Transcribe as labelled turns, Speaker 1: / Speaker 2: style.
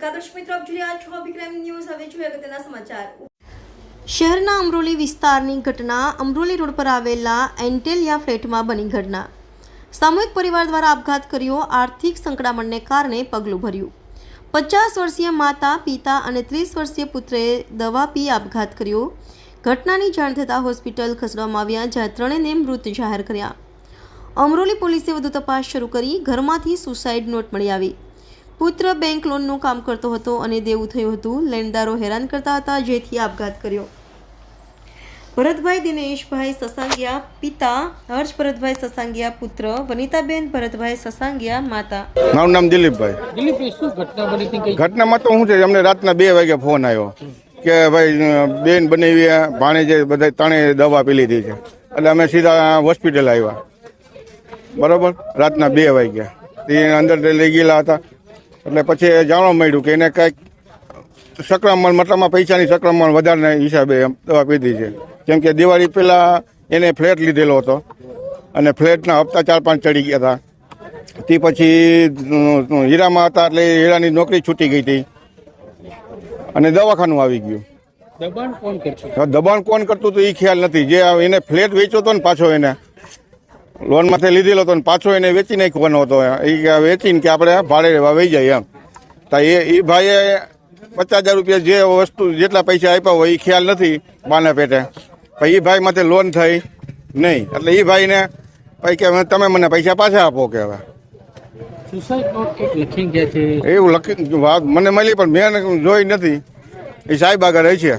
Speaker 1: નમસ્કાર દર્શક મિત્રો, આપ જોઈ રહ્યા છો અભિક્રમ ન્યૂઝ. હવે જોઈએ અગત્યના સમાચાર.
Speaker 2: શહેરના અમરોલી વિસ્તારની ઘટના અમરોલી રોડ પર આવેલા એન્ટેલિયા ફ્લેટમાં બની ઘટના. સામૂહિક પરિવાર દ્વારા આપઘાત કર્યો, આર્થિક સંકળામણને કારણે પગલું ભર્યું. પચાસ વર્ષીય માતા, પિતા અને ત્રીસ વર્ષીય પુત્રે દવા પી આપઘાત કર્યો. ઘટનાની જાણ થતાં હોસ્પિટલ ખસેડવામાં આવ્યા, જ્યાં ત્રણેયને મૃત જાહેર કર્યા. અમરોલી પોલીસે વધુ તપાસ શરૂ કરી, ઘરમાંથી સુસાઇડ નોટ મળી આવી. પુત્ર બેંક લોનનું કામ કરતો હતો અને દેવું થયું હતું. લેણદારો હેરાન કરતા હતા જેથી આપઘાત કર્યો. ભરતભાઈ દિનેશભાઈ સસાંગિયા પિતા હર્ષ ભરતભાઈ સસાંગિયા પુત્ર વનિતાબેન ભરતભાઈ સસાંગિયા માતા.
Speaker 3: મારું નામ દિલીપભાઈ.
Speaker 4: દિલીપભાઈ શું ઘટના બની હતી
Speaker 3: ઘટનામાં તો શું છે અમને રાતના બે વાગે ફોન આવ્યો કે ભાઈ અ, બેન બનેવી ભાણેજે બધા ત્રણેય દવા પી લીધી છે. એટલે અમે સીધા હોસ્પિટલ આવ્યા. બરોબર? રાતના બે વાગ્યા. તે અંદર લઈ ગયેલા હતા. એટલે પછી જાણવા મળ્યું કે એને કંઈક સંક્રમણ મતલબમાં પૈસાની સંક્રમણ વધારે હિસાબે એમ દવા પીધી છે. કેમ કે દિવાળી પહેલાં એને ફ્લેટ લીધેલો હતો અને ફ્લેટના હપ્તા ચાર પાંચ ચડી ગયા હતા. તે પછી હીરામાં હતા એટલે હીરાની નોકરી છૂટી ગઈ હતી. અને દવાખાનું આવી ગયું.
Speaker 4: દબાણ કોણ
Speaker 3: કરતું? દબાણ કોણ કરતું હતું એ ખ્યાલ નથી. જે એને ફ્લેટ વેચ્યો હતો ને પાછો એને લોનમાંથી લીધેલો હતો ને પાછો એને વેચી નાખવાનો હતો. એ વેચીને કે આપણે ભાડે રહેવા વહી જાય એમ. તો એ એ ભાઈએ પચાસ હજાર રૂપિયા જે વસ્તુ જેટલા પૈસા આપ્યા હોય એ ખ્યાલ નથી બાના પેટે. પછી એ ભાઈ માથે લોન થઈ નહીં. એટલે એ ભાઈને પછી કે તમે મને પૈસા પાછા આપો કે હવે. એવું લખી વાત મને મળી પણ મેં જોઈ નથી. એ સાહેબ આગળ રહી છે.